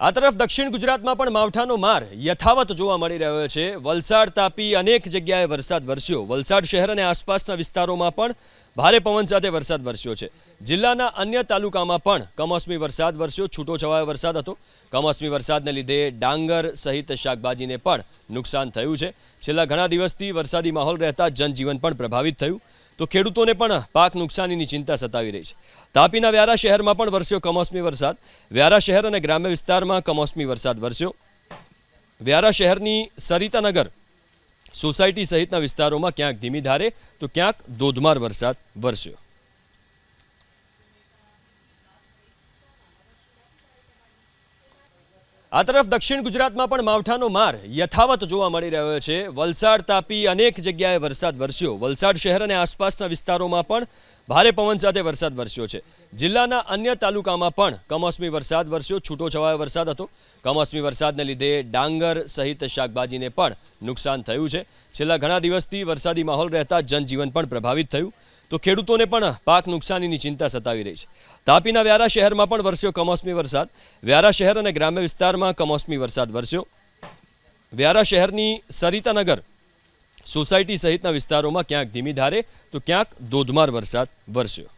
આ તરફ દક્ષિણ ગુજરાતમાં પણ માવઠાનો માર યથાવત જોવા મળી રહ્યો છે. વલસાડ, તાપી અનેક જગ્યાએ વરસાદ વરસ્યો. વલસાડ શહેર અને આસપાસના વિસ્તારોમાં પણ ભારે પવન સાથે વરસાદ વરસ્યો છે. જિલ્લાના અન્ય તાલુકામાં પણ કમોસમી વરસાદ વરસ્યો. છૂટો છવાયો વરસાદ હતો. કમોસમી વરસાદને લીધે ડાંગર સહિત શાકભાજીને પણ નુકસાન થયું છે. છેલ્લા ઘણા દિવસથી વરસાદી માહોલ રહેતા જનજીવન પણ પ્રભાવિત થયું. તો ખેડૂતોને પણ પાક નુકસાનીની ચિંતા સતાવી રહી છે. તાપીના વ્યારા શહેરમાં પણ વરસ્યો કમોસમી વરસાદ. વ્યારા શહેર અને ગ્રામ્ય વિસ્તારમાં કમોસમી વરસાદ વરસ્યો. વ્યારા શહેરની સરિતાનગર સોસાયટી સહિતના વિસ્તારોમાં ક્યાંક ધીમી ધારે તો ક્યાંક ધોધમાર વરસાદ વરસ્યો. આ તરફ દક્ષિણ ગુજરાતમાં પણ માવઠાનો માર યથાવત જોવા મળી રહ્યો છે. વલસાડ તાપી અનેક જગ્યાએ વરસાદ વરસ્યો. વલસાડ શહેર અને આસપાસના વિસ્તારોમાં પણ ભારે પવન સાથે વરસાદ વરસ્યો છે. જિલ્લાના અન્ય તાલુકામાં પણ કમોસમી વરસાદ વરસ્યો. છૂટો છવાયો વરસાદ હતો. કમોસમી વરસાદને લીધે ડાંગર સહિત શાકભાજીને પણ નુકસાન થયું છે. છેલ્લા ઘણા દિવસથી વરસાદી માહોલ રહેતા જનજીવન પણ પ્રભાવિત થયું. તો ખેડૂતોને પણ પાક નુકસાનીની ચિંતા સતાવી રહી છે. તાપીના વ્યારા શહેરમાં પણ વરસ્યો કમોસમી વરસાદ. વ્યારા શહેર અને ગ્રામ્ય વિસ્તારમાં કમોસમી વરસાદ વરસ્યો. વ્યારા શહેરની સરિતાનગર સોસાયટી સહિતના વિસ્તારોમાં ક્યાંક ધીમી ધારે તો ક્યાંક ધોધમાર વરસાદ વરસ્યો.